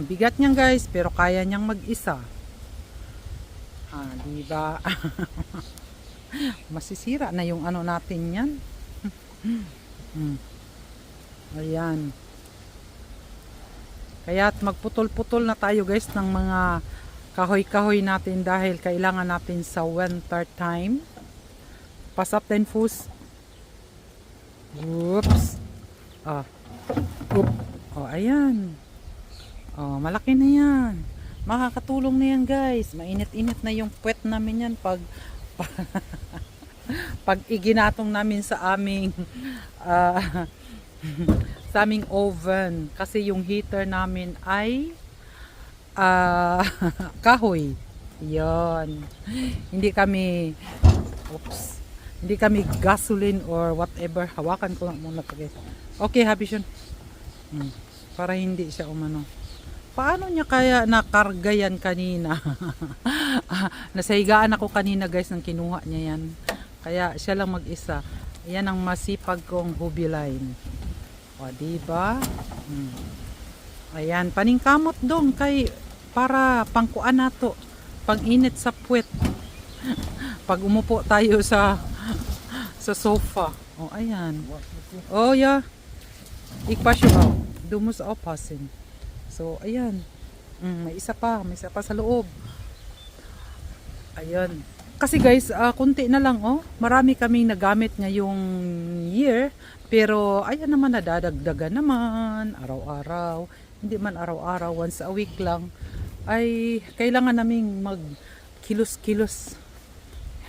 Ang bigat niyan guys, pero kaya niyang mag-isa. Ah, di ba? Masisira na yung ano natin yan. Hmm. Ayan. Kaya magputol-putol na tayo guys ng mga kahoy-kahoy natin dahil kailangan natin sa winter time. Pasap din fus. Oops. Ah. Oop. Oh, ayan. Oh, malaki na yan. Makakatulong na yan, guys. Mainit-init na yung puwet namin yan pag pag iginatong namin sa aming ah, sa aming oven kasi yung heater namin ay ah, kahoy. Yon. Hindi kami oops. Hindi kami gasoline or whatever. Hawakan ko lang muna. Okay, happy siya. Hmm. Para hindi siya umano. Paano niya kaya nakarga yan kanina? Nasahigaan ako kanina guys nang kinuha niya yan. Kaya siya lang mag-isa. Yan ang masipag kong hubiline. O, diba? Hmm. Ayan, paningkamot dong kay para pangkuan nato. Pag init sa puwet. Pag umupo tayo sa sa sofa. O, ayan. Oh, yeah. Ik pa siya. Oh. Dumus opasin. So, ayan. Mm, may isa pa. May isa pa sa loob. Ayan. Kasi guys, ah, kunti na lang oh. Marami kaming nagamit ngayong year. Pero ayan naman nadadagdagan naman. Araw-araw. Hindi man araw-araw. Once a week lang. Ay kailangan naming mag kilos-kilos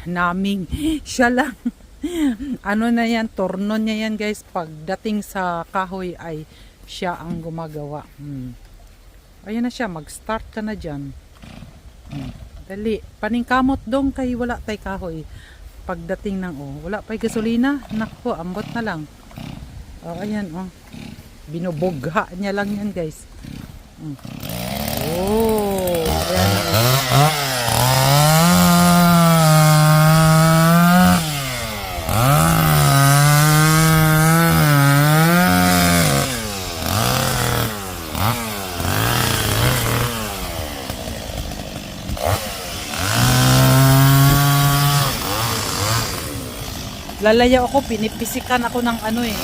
naming siya lang ano na yan, torno niya yan guys. Pagdating sa kahoy ay siya ang gumagawa. Hmm. Ayan na siya, mag-start ka na dyan. Dali, paningkamot dong kay wala tay kahoy. Pagdating ng oh, wala pa'y gasolina. Nako, ambot na lang. Oh, ayan oh. Binubugha niya lang yan guys. Hmm. Oh, ayan. Lalayaw ako, pinipisikan ako ng ano eh.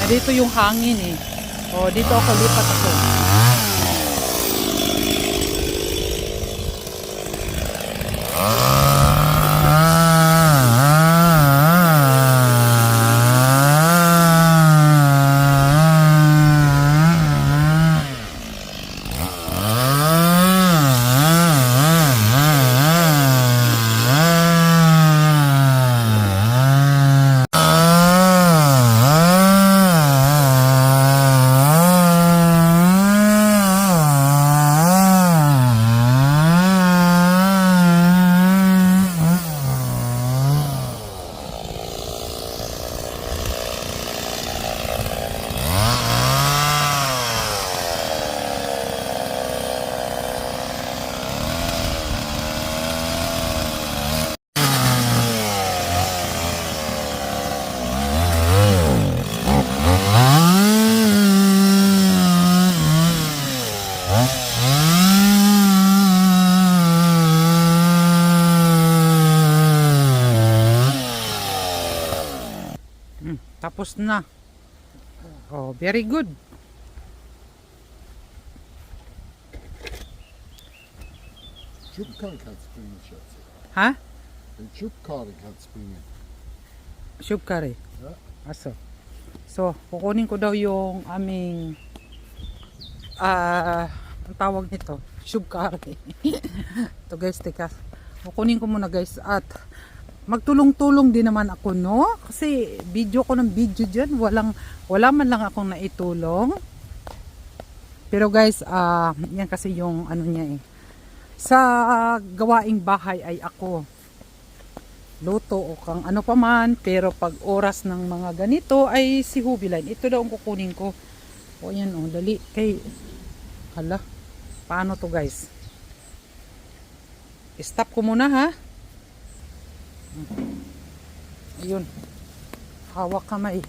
Na dito yung hangin eh. O, dito ako, lipat ako. Hmm, tapos na. Oh, very good. Springen schätze Ha? En chupkarren kan springen. Shub curry. Ja. Aso. So, kukunin ko daw yung aming ah, ang tawag nito, curry. Ito guys, teka. Kukunin ko muna guys at magtulong-tulong din naman ako, no? Kasi video ko ng video dyan, walang, wala man lang akong naitulong. Pero guys, ah, yan kasi yung ano niya eh. Sa gawaing bahay ay ako luto o kang ano pa man pero pag oras ng mga ganito ay si Hubiline ito daw ang kukunin ko o yan o dali kay hala paano to guys stop ko muna ha ayun hawak kamay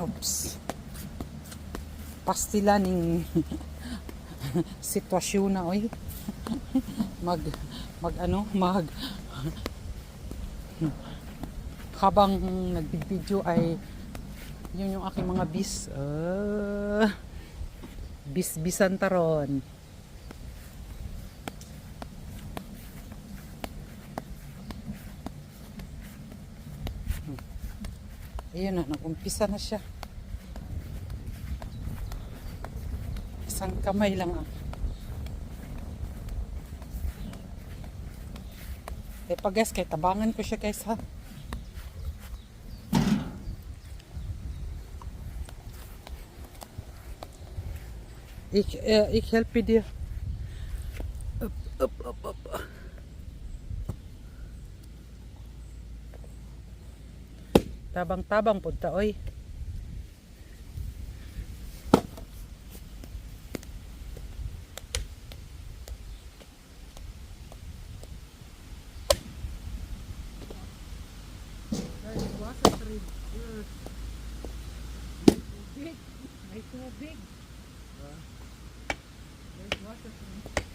Oops. Pastila ning sitwasyon na oy. mag mag ano, mag habang nagbibideo ay yun yung aking mga bis. Uh, bis-bisan taron. Ayun na, nag-umpisa na siya. Isang kamay lang ah. Eh pag guys, kay tabangan ko siya guys ha. Ik, eh, ik help je dir. Up, up, up, up. Tabang-tabang punta, oy. May tubig. There's water from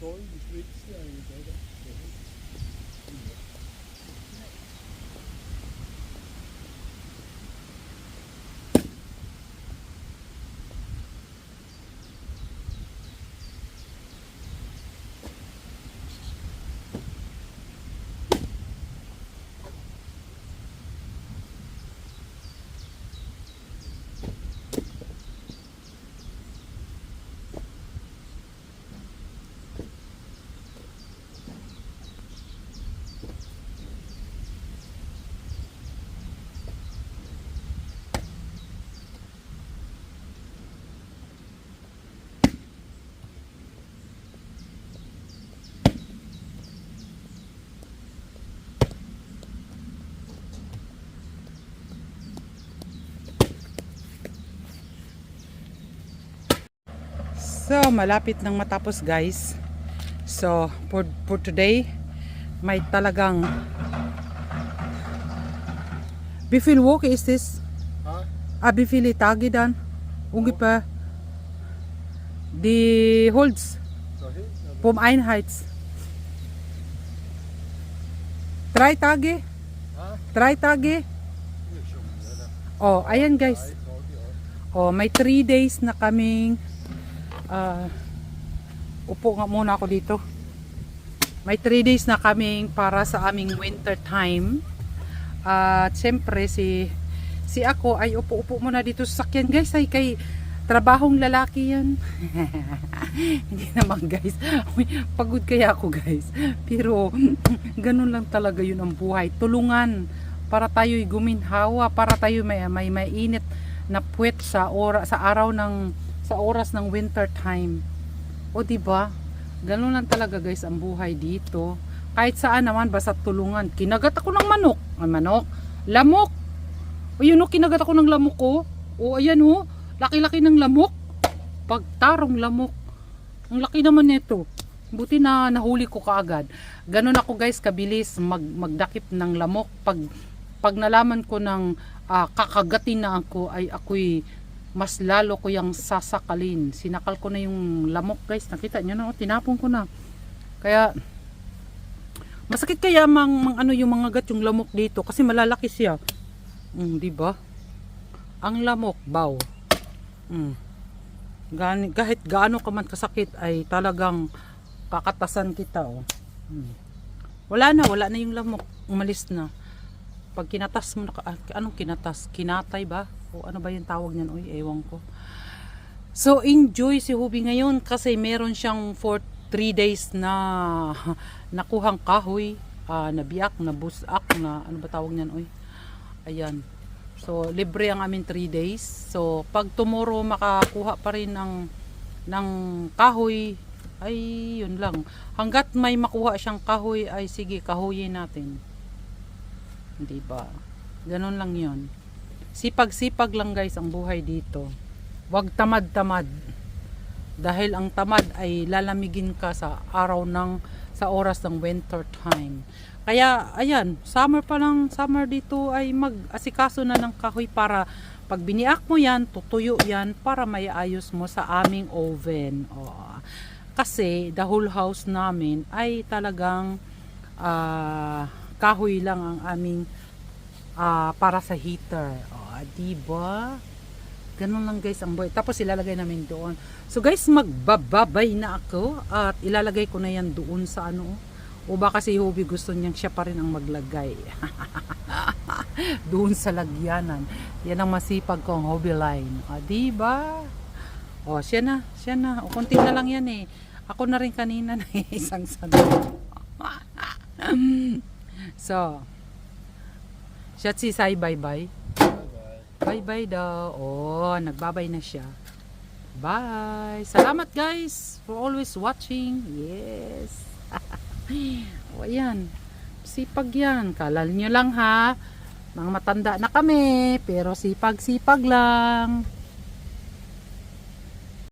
Dollen, die schlägt sie eigentlich, oder? So, malapit nang matapos guys. So, for, for today, may talagang Bifil walk is this? Ha? Ah, bifili tagi dan. Die Holz Da hinten, vom Einheits. Drei Tage? Ha? Drei Tage? Oh, ayan guys. Ja. Oh, may 3 days na kaming ah upo nga muna ako dito. May 3 days na kaming para sa aming winter time. At siyempre si si ako ay upo-upo muna dito sa sakyan guys ay kay trabahong lalaki yan. Hindi naman guys. Uy, Pagod kaya ako guys. Pero ganun lang talaga yun ang buhay. Tulungan para tayo'y guminhawa, para tayo may may mainit na puwet sa ora sa araw ng sa oras ng winter time. O di ba? Ganun lang talaga guys ang buhay dito. Kahit saan naman basta tulungan. Kinagat ako ng manok. Ay manok. Lamok. O yun o, kinagat ako ng lamok ko. O ayan o, laki-laki ng lamok. Pagtarong lamok. Ang laki naman nito. Buti na nahuli ko kaagad. Ganun ako guys kabilis mag, magdakip ng lamok. Pag, pag nalaman ko ng ah, kakagatin na ako ay ako'y mas lalo ko yung sasakalin. Sinakal ko na yung lamok guys. Nakita nyo na, oh, tinapon ko na. Kaya, masakit kaya mang, mang ano yung mga gat yung lamok dito kasi malalaki siya. Mm, di ba? Ang lamok, baw. Mm. Gani, kahit gaano ka man kasakit ay talagang kakatasan kita oh. Mm. Wala na, wala na yung lamok. Umalis na. pag kinatas mo, naka, ah, anong kinatas? Kinatay ba? O ano ba yung tawag niyan? Uy, ewan ko. So, enjoy si Hubi ngayon kasi meron siyang for 3 days na nakuhang kahoy, ah, nabiyak, nabusak, na ano ba tawag niyan? Uy, ayan. So, libre ang amin 3 days. So, pag tomorrow makakuha pa rin ng, ng kahoy, ay yun lang. Hanggat may makuha siyang kahoy, ay sige, kahoyin natin. Di ba? Ganon lang yun. Sipag-sipag lang guys ang buhay dito. Huwag tamad-tamad. Dahil ang tamad ay lalamigin ka sa araw ng sa oras ng winter time. Kaya ayan, summer pa lang, summer dito ay mag-asikaso na ng kahoy para pag biniak mo yan, tutuyo yan para may ayos mo sa aming oven. O, kasi the whole house namin ay talagang ah, kahoy lang ang aming ah, para sa heater. O, di ba? Ganun lang guys ang buhay. Tapos ilalagay namin doon. So guys, magbababay na ako at ilalagay ko na yan doon sa ano. O baka si Hobie gusto niyang siya pa rin ang maglagay. doon sa lagyanan. Yan ang masipag kong hobby line. O, di ba? O, siya na, siya na. O, konti na lang yan eh. Ako na rin kanina na isang sandal. so, siya si say bye-bye. Bye bye. Bye-bye daw. Oh, nagbabay na siya. Bye. Salamat guys for always watching. Yes. o ayan. Sipag yan. Kalal nyo lang ha. Mga matanda na kami. Pero sipag-sipag lang.